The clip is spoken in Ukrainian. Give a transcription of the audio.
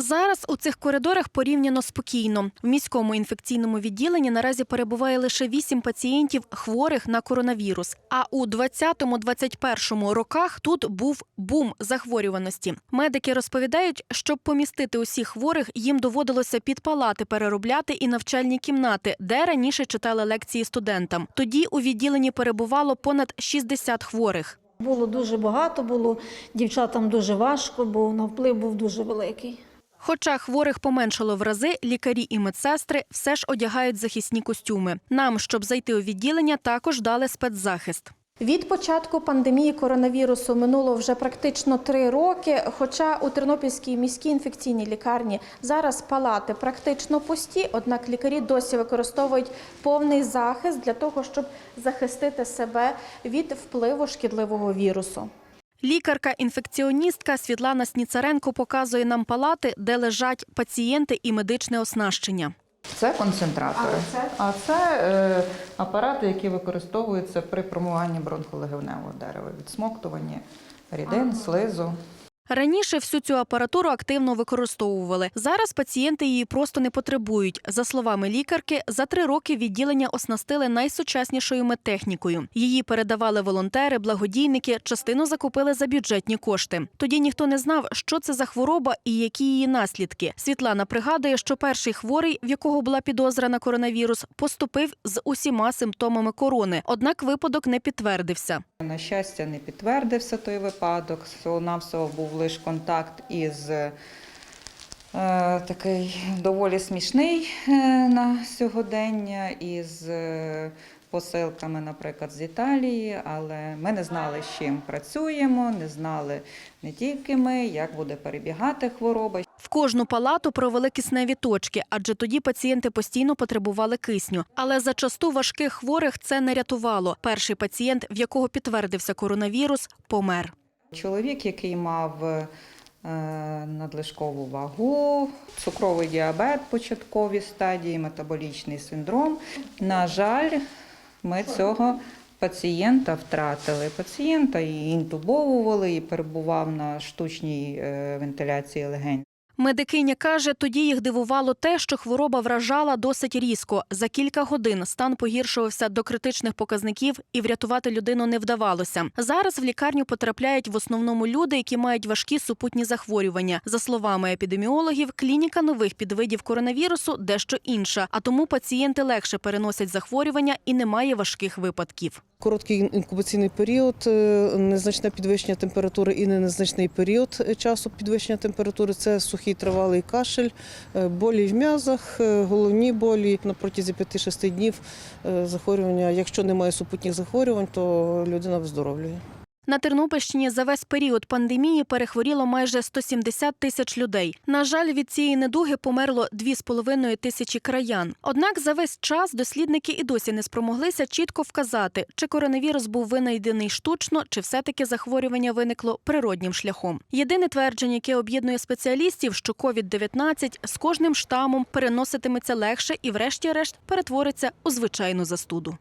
Зараз у цих коридорах порівняно спокійно. В міському інфекційному відділенні наразі перебуває лише 8 пацієнтів хворих на коронавірус. А у 20-21 роках тут був бум захворюваності. Медики розповідають, щоб помістити усіх хворих, їм доводилося під палати переробляти і навчальні кімнати, де раніше читали лекції студентам. Тоді у відділенні перебувало понад 60 хворих. Було дуже багато, було дівчатам дуже важко, бо навплив був дуже великий. Хоча хворих поменшало в рази, лікарі і медсестри все ж одягають захисні костюми. Нам, щоб зайти у відділення, також дали спецзахист. Від початку пандемії коронавірусу минуло вже практично три роки. Хоча у Тернопільській міській інфекційній лікарні зараз палати практично пусті, однак лікарі досі використовують повний захист для того, щоб захистити себе від впливу шкідливого вірусу. Лікарка-інфекціоністка Світлана Сніцаренко показує нам палати, де лежать пацієнти і медичне оснащення. Це концентратори. А це, е, апарати, які використовуються при промиванні бронхолегеневого дерева, відсмоктування рідин, слизу. Раніше всю цю апаратуру активно використовували. Зараз пацієнти її просто не потребують. За словами лікарки, за три роки відділення оснастили найсучаснішою медтехнікою. Її передавали волонтери, благодійники, частину закупили за бюджетні кошти. Тоді ніхто не знав, що це за хвороба і які її наслідки. Світлана пригадує, що перший хворий, в якого була підозра на коронавірус, поступив з усіма симптомами корони. Однак випадок не підтвердився. На щастя, не підтвердився той випадок. Всього-навсього був лише контакт із е, такий доволі смішний е, на сьогодення із е, посилками, наприклад, з Італії, але ми не знали, з чим працюємо, не знали не тільки ми, як буде перебігати хвороба. В кожну палату провели кисневі точки, адже тоді пацієнти постійно потребували кисню. Але зачасту важких хворих це не рятувало. Перший пацієнт, в якого підтвердився коронавірус, помер. Чоловік, який мав е, надлишкову вагу, цукровий діабет початковій стадії, метаболічний синдром. На жаль, ми цього пацієнта втратили. Пацієнта і інтубовували, і перебував на штучній е, вентиляції легень. Медикиня каже, тоді їх дивувало те, що хвороба вражала досить різко. За кілька годин стан погіршувався до критичних показників, і врятувати людину не вдавалося. Зараз в лікарню потрапляють в основному люди, які мають важкі супутні захворювання. За словами епідеміологів, клініка нових підвидів коронавірусу дещо інша, а тому пацієнти легше переносять захворювання і немає важких випадків. Короткий інкубаційний період, е, незначне підвищення температури і не незначний період е, часу підвищення температури це сухий тривалий кашель, е, болі в м'язах, е, головні болі на протязі 5-6 днів е, захворювання. Якщо немає супутніх захворювань, то людина виздоровлює. На Тернопільщині за весь період пандемії перехворіло майже 170 тисяч людей. На жаль, від цієї недуги померло 2,5 тисячі краян. Однак за весь час дослідники і досі не спромоглися чітко вказати, чи коронавірус був винайдений штучно, чи все-таки захворювання виникло природнім шляхом. Єдине твердження, яке об'єднує спеціалістів, що COVID-19 з кожним штамом переноситиметься легше і, врешті-решт, перетвориться у звичайну застуду.